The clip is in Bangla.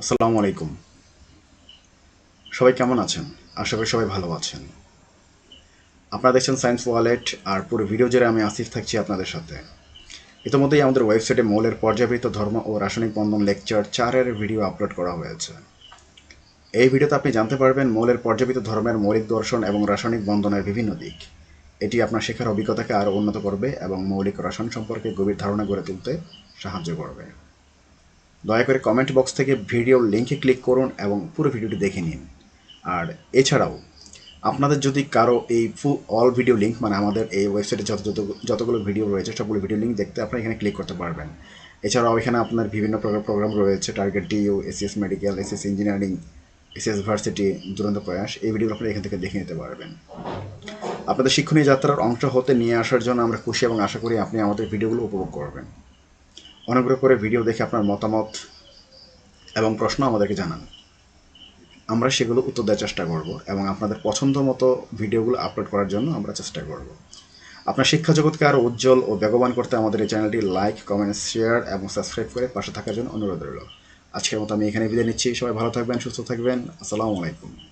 আসসালামু আলাইকুম। সবাই কেমন আছেন? আশা করি সবাই ভালো আছেন। আপনারা দেখছেন সায়েন্স ওয়ালেট আর পুরো ভিডিও জুড়ে আমি আসিফ থাকছি আপনাদের সাথে। ইতিমধ্যেই আমাদের ওয়েবসাইটে মৌলের পর্যাবৃত ধর্ম ও রাসায়নিক বন্ধন লেকচার চারের ভিডিও আপলোড করা হয়েছে। এই ভিডিওতে আপনি জানতে পারবেন মৌলের পর্যাবৃত ধর্মের মৌলিক দর্শন এবং রাসায়নিক বন্ধনের বিভিন্ন দিক। এটি আপনার শেখার অভিজ্ঞতাকে আরও উন্নত করবে এবং মৌলিক রসায়ন সম্পর্কে গভীর ধারণা গড়ে তুলতে সাহায্য করবে। দয়া করে কমেন্ট বক্স থেকে ভিডিওর লিঙ্কে ক্লিক করুন এবং পুরো ভিডিওটি দেখে নিন। আর এছাড়াও, আপনাদের যদি কারও এই ফুল অল ভিডিও লিঙ্ক মানে আমাদের এই ওয়েবসাইটে যত যত, যতগুলো ভিডিও রয়েছে, সবগুলো ভিডিও লিঙ্ক দেখতে আপনারা এখানে ক্লিক করতে পারবেন। এছাড়াও এখানে আপনার বিভিন্ন প্রকার প্রোগ্রাম রয়েছে target D U A C S medical S S engineering S S varsity দুরন্ত প্রয়াস, এই ভিডিওগুলো আপনারা এখান থেকে দেখে নিতে পারবেন। আপনাদের শিক্ষণীয় যাত্রার অংশ হতে নিয়ে আসার জন্য আমরা খুশি এবং আশা করি আপনি আমাদের ভিডিওগুলো উপভোগ করবেন। অনুগ্রহ করে ভিডিও দেখে আপনার মতামত এবং প্রশ্ন আমাদেরকে জানান। আমরা সেগুলো উত্তর দেওয়ার চেষ্টা করব এবং আপনাদের পছন্দ মতো ভিডিওগুলো আপলোড করার জন্য আমরা চেষ্টা করব। আপনার শিক্ষা জগৎকে আরও উজ্জ্বল ও বেগবান করতে আমাদের এই চ্যানেলটি লাইক, কমেন্ট, শেয়ার এবং সাবস্ক্রাইব করে পাশে থাকার জন্য অনুরোধ রইল। আজকের মতো আমি এখানে বিদায় নিচ্ছি। সবাই ভালো থাকবেন, সুস্থ থাকবেন। আসসালামু আলাইকুম।